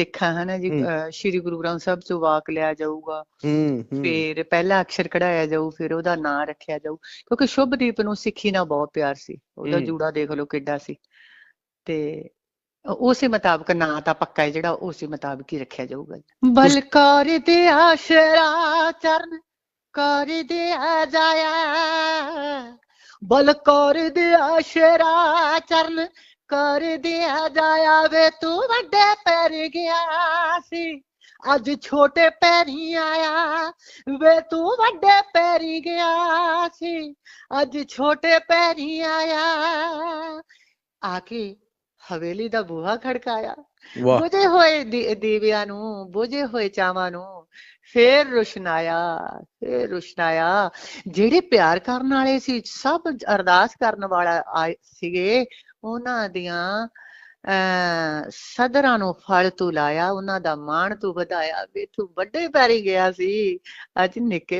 ਸਿੱਖਾਂ ਹਨਾ ਜੀ ਹੂੰ। ਅਹ ਸ਼੍ਰੀ ਗੁਰੂ ਗ੍ਰੰਥ ਸਾਹਿਬ ਚੋਂ ਵਾਕ ਲਿਆ ਜਾਊਗਾ। ਫਿਰ ਪਹਿਲਾ ਅਕਸ਼ਰ ਕਢਾਇਆ ਜਾਊ ਫਿਰ ਉਹਦਾ ਨਾਂ ਰੱਖਿਆ ਜਾਊ ਕਿਉਂਕਿ ਸ਼ੁਭਦੀਪ ਨੂੰ ਸਿੱਖੀ ਨਾਲ ਬਹੁਤ ਪਿਆਰ ਸੀ। ਉਹਦਾ। ਜੂੜਾ ਦੇਖ ਲਓ ਕਿੱਡਾ ਸੀ। ਤੇ ਉਸੇ ਮੁਤਾਬਕ ਨਾਂ ਤਾਂ ਪੱਕਾ ਹੈ ਜਿਹੜਾ ਉਸੇ ਮੁਤਾਬਕ ਹੀ ਰੱਖਿਆ ਜਾਊਗਾ ਬਲਕਾਰ ਦੇ ਆਸ਼ਰਾ ਚਰਨ ਕਰ ਦੇ ਆ ਜਾਇਆ। ਬਲਕਾਰ ਦੇ ਆਸ਼ਰਾ ਚਰਨ ਕਰ ਦੇ ਆ ਜਾਇਆ ਵੇ ਤੂੰ ਵੱਡੇ ਪੈਰ ਗਿਆ ਸੀ। ਅੱਜ ਛੋਟੇ ਪੈਰੀ ਆਇਆ ਵੇ ਤੂੰ ਵੱਡੇ ਪੈਰੀ ਗਿਆ ਸੀ। ਅੱਜ ਛੋਟੇ ਪੈਰੀ ਆਇਆ। ਆ ਕੇ ਹਵੇਲੀ ਦਾ ਬੂਹਾ ਖੜਕਾਇਆ। ਬੁਝੇ ਹੋਏ ਦੀਵਿਆਂ ਨੂੰ ਬੁਝੇ ਹੋਏ ਚਾਵਾਂ ਨੂੰ ਫੇਰ ਰੁਸ਼ਨਾਇਆ ਫੇਰ ਰੁਸ਼ਨਾਇਆ ਜਿਹੜੇ ਪਿਆਰ ਕਰਨ ਵਾਲੇ ਸੀ, ਸਭ ਅਰਦਾਸ ਕਰਨ ਵਾਲਾ ਆਏ ਸੀਗੇ, ਉਹਨਾਂ ਦੀਆਂ, ਅਹ, ਸਦਰਾਂ ਨੂੰ ਫਲ ਤੂੰ ਲਾਇਆ, ਉਹਨਾਂ ਦਾ ਮਾਣ ਤੂੰ ਵਧਾਇਆ। ਵੀ ਤੂੰ ਵੱਡੇ ਪੈਰੀ ਗਿਆ ਸੀ। ਅੱਜ ਨਿੱਕੇ